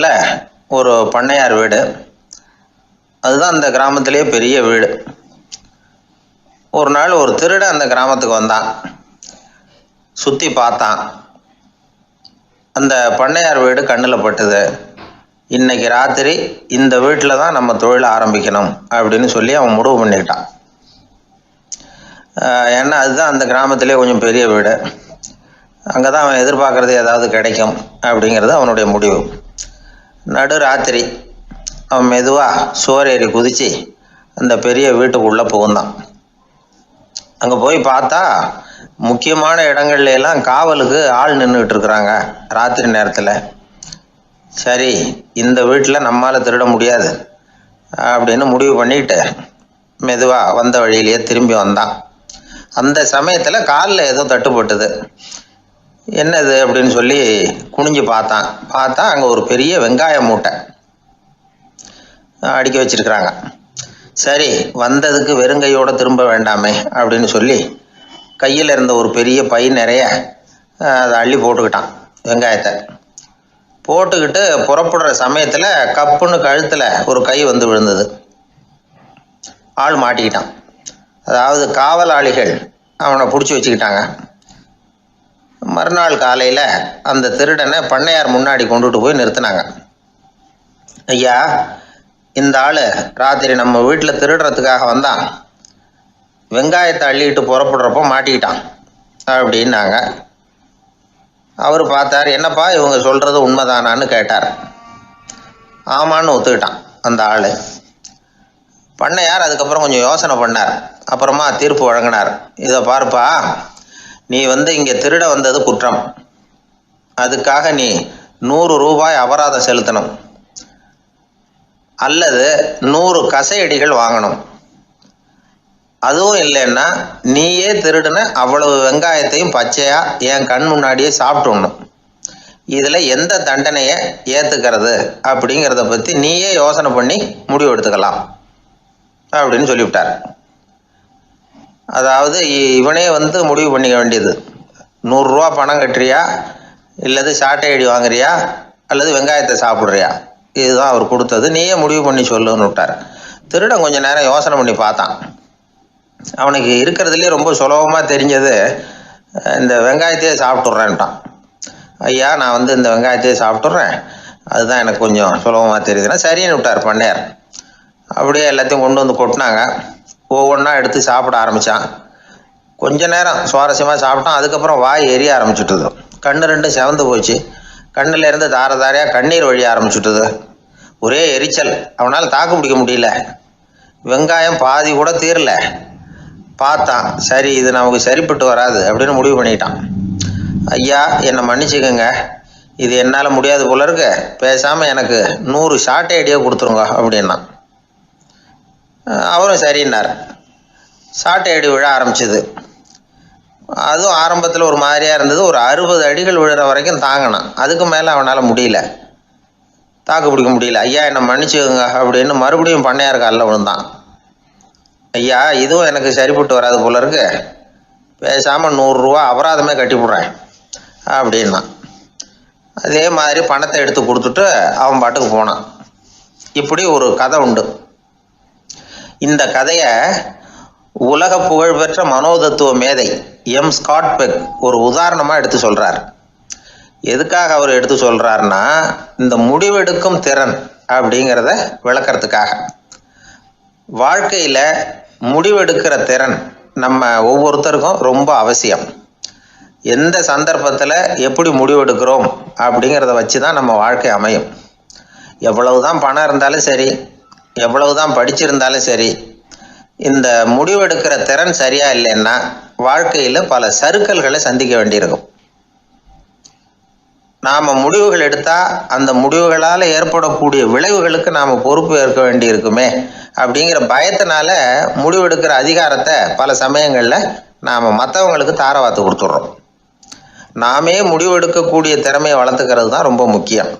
இல்லை ஒரு பண்ணையார் வீடு. அதுதான் அந்த கிராமத்திலேயே பெரிய வீடு. ஒரு நாள் ஒரு திருடன் அந்த கிராமத்துக்கு வந்தான். சுற்றி பார்த்தான். அந்த பண்ணையார் வீடு கண்ணில் பட்டுது. இன்னைக்கு ராத்திரி இந்த வீட்டில் தான் நம்ம தொழில் ஆரம்பிக்கணும் அப்படின்னு சொல்லி அவன் முடிவு பண்ணிக்கிட்டான் ஆஹ் ஏன்னா அதுதான் அந்த கிராமத்திலே கொஞ்சம் பெரிய வீடு. அங்கே தான் அவன் எதிர்பார்க்குறது ஏதாவது கிடைக்கும் அப்படிங்கிறது அவனுடைய முடிவு. நடு ராத்திரி அவன் மெதுவாக சுவரேறி குதித்து அந்த பெரிய வீட்டுக்குள்ளே புகுந்தான். அங்கே போய் பார்த்தா முக்கியமான இடங்கள்ல எல்லாம் காவலுக்கு ஆள் நின்றுட்டு இருக்கிறாங்க ராத்திரி நேரத்தில். சரி இந்த வீட்டில் நம்மால் திருட முடியாது அப்படின்னு முடிவு பண்ணிட்டு மெதுவாக வந்த வழியிலேயே திரும்பி வந்தான். அந்த சமயத்தில் காலில் ஏதோ தட்டுப்பட்டது. என்னது அப்படின்னு சொல்லி குனிஞ்சு பார்த்தான். பார்த்தா அங்கே ஒரு பெரிய வெங்காய மூட்டை அடுக்கி வச்சிருக்கிறாங்க. சரி வந்ததுக்கு வெறுங்கையோடு திரும்ப வேண்டாமே அப்படின்னு சொல்லி கையில் இருந்த ஒரு பெரிய பை நிறைய அதை அள்ளி போட்டுக்கிட்டான் வெங்காயத்தை. போட்டுக்கிட்டு புறப்படுற சமயத்தில் கப்புன்னு கழுத்தில் ஒரு கை வந்து விழுந்தது. ஆள் மாட்டிக்கிட்டான். அதாவது காவலாளிகள் அவனை பிடிச்சி வச்சுக்கிட்டாங்க. மறுநாள் காலையில் அந்த திருடனை பண்ணையார் முன்னாடி கொண்டுட்டு போய் நிறுத்தினாங்க. ஐயா இந்த ஆள் ராத்திரி நம்ம வீட்டில் திருடுறதுக்காக வந்தான். வெங்காயத்தை அள்ளிட்டு புறப்படுறப்போ மாட்டிக்கிட்டான் அப்படின்னாங்க. அவர் பார்த்தார் என்னப்பா இவங்க சொல்கிறது உண்மைதானான்னு கேட்டார். ஆமான்னு ஒத்துக்கிட்டான் அந்த ஆள். பண்ணையார் அதுக்கப்புறம் கொஞ்சம் யோசனை பண்ணார். அப்புறமா தீர்ப்பு வழங்கினார். இதை பாருப்பா நீ வந்து இங்கே திருட வந்தது குற்றம். அதுக்காக நீ நூறு ரூபாய் அபராதம் செலுத்தணும். அல்லது நூறு கசையடிகள் வாங்கணும். அதுவும் இல்லைன்னா நீயே திருடின அவ்வளவு வெங்காயத்தையும் பச்சையாக என் கண் முன்னாடியே சாப்பிட்டுணும் இதில் எந்த தண்டனையை ஏற்றுக்கிறது அப்படிங்கிறத பற்றி நீயே யோசனை பண்ணி முடிவு எடுத்துக்கலாம். அப்படின்னு சொல்லிவிட்டார். அதாவது இவனே வந்து முடிவு பண்ணிக்க வேண்டியது. நூறுரூவா பணம் கட்டுறியா? இல்லது சாட்டை அடி வாங்குறியா? அல்லது வெங்காயத்தை சாப்பிட்றியா? இதுதான் அவர் கொடுத்தது. நீயே முடிவு பண்ணி சொல்லுன்னு விட்டார். திருடன் கொஞ்ச நேரம் யோசனை பண்ணி பார்த்தான். அவனுக்கு இருக்கிறதுலே ரொம்ப சுலபமாக தெரிஞ்சது இந்த வெங்காயத்தையே சாப்பிட்டுட்றேன்ட்டான் ஐயா நான் வந்து இந்த வெங்காயத்தையே சாப்பிட்டுட்றேன் அதுதான் எனக்கு கொஞ்சம் சுலபமாக தெரியுதுன்னா சரின்னு விட்டார் பண்ணையார். அப்படியே எல்லாத்தையும் கொண்டு வந்து கொட்டினாங்க. ஒவ்வொன்றா எடுத்து சாப்பிட ஆரம்பித்தான் கொஞ்ச நேரம் சுவாரஸ்யமாக சாப்பிட்டான் அதுக்கப்புறம் வாய் எரிய ஆரம்பிச்சுட்டுது. கண்ணு ரெண்டும் செவந்து போச்சு. கண்ணிலேருந்து தார தாரையாக கண்ணீர் வழிய ஆரம்பிச்சுட்டுது. ஒரே எரிச்சல். அவனால் தாக்கு பிடிக்க முடியல. வெங்காயம் பாதி கூட தீரல. பார்த்தான். சரி இது நமக்கு சரிப்பட்டு வராது அப்படின்னு முடிவு பண்ணிட்டான். ஐயா என்னை மன்னிச்சுக்கோங்க. இது என்னால் முடியாது போல இருக்கு. பேசாமல் எனக்கு நூறு ஷார்ட் ஐடியா கொடுத்துருங்க அப்படின்னா அவரும் சரின்னார். சாட்டை அடி விழ ஆரம்பிச்சது. அதுவும் ஆரம்பத்தில் ஒரு மாதிரியாக இருந்தது. ஒரு அறுபது அடிகள் விழுற வரைக்கும் தாங்கினான். அதுக்கு மேலே அவனால் முடியல. தாக்கு பிடிக்க முடியல. ஐயா என்னை மன்னிச்சுக்கோங்க அப்படின்னு மறுபடியும் பண்ணையார் காலில் விழுந்தான். ஐயா இதுவும் எனக்கு சரிப்பட்டு வராது போல இருக்கு. பேசாமல் நூறுரூவா அபராதமே கட்டிவிட்றேன் அப்படின்னா அதே மாதிரி பணத்தை எடுத்து கொடுத்துட்டு அவன் பாட்டுக்கு போனான். இப்படி ஒரு கதை உண்டு. இந்த கதையை உலக புகழ்பெற்ற மனோதத்துவ மேதை எம் ஸ்காட் பெக் ஒரு உதாரணமாக எடுத்து சொல்கிறார் எதுக்காக அவர் எடுத்து சொல்கிறாருன்னா இந்த முடிவெடுக்கும் திறன் அப்படிங்கிறத விளக்கறதுக்காக. வாழ்க்கையில் முடிவெடுக்கிற திறன் நம்ம ஒவ்வொருத்தருக்கும் ரொம்ப அவசியம். எந்த சந்தர்ப்பத்தில் எப்படி முடிவெடுக்கிறோம் அப்படிங்கிறத வச்சு தான் நம்ம வாழ்க்கை அமையும். எவ்வளவு தான் பணம் இருந்தாலும் சரி எவ்வளவு தான் படிச்சிருந்தாலும் சரி இந்த முடிவெடுக்கிற திறன் சரியா இல்லைன்னா வாழ்க்கையில் பல சறுக்கல்களை சந்திக்க வேண்டியிருக்கும். நாம் முடிவுகள் எடுத்தால் அந்த முடிவுகளால் ஏற்படக்கூடிய விளைவுகளுக்கு நாம் பொறுப்பு ஏற்க வேண்டியிருக்குமே அப்படிங்கிற பயத்தினால முடிவெடுக்கிற அதிகாரத்தை பல சமயங்களில் நாம் மற்றவங்களுக்கு தாரவாத்து கொடுத்துட்றோம். நாமே முடிவெடுக்கக்கூடிய திறமையை வளர்த்துக்கிறது தான் ரொம்ப முக்கியம்.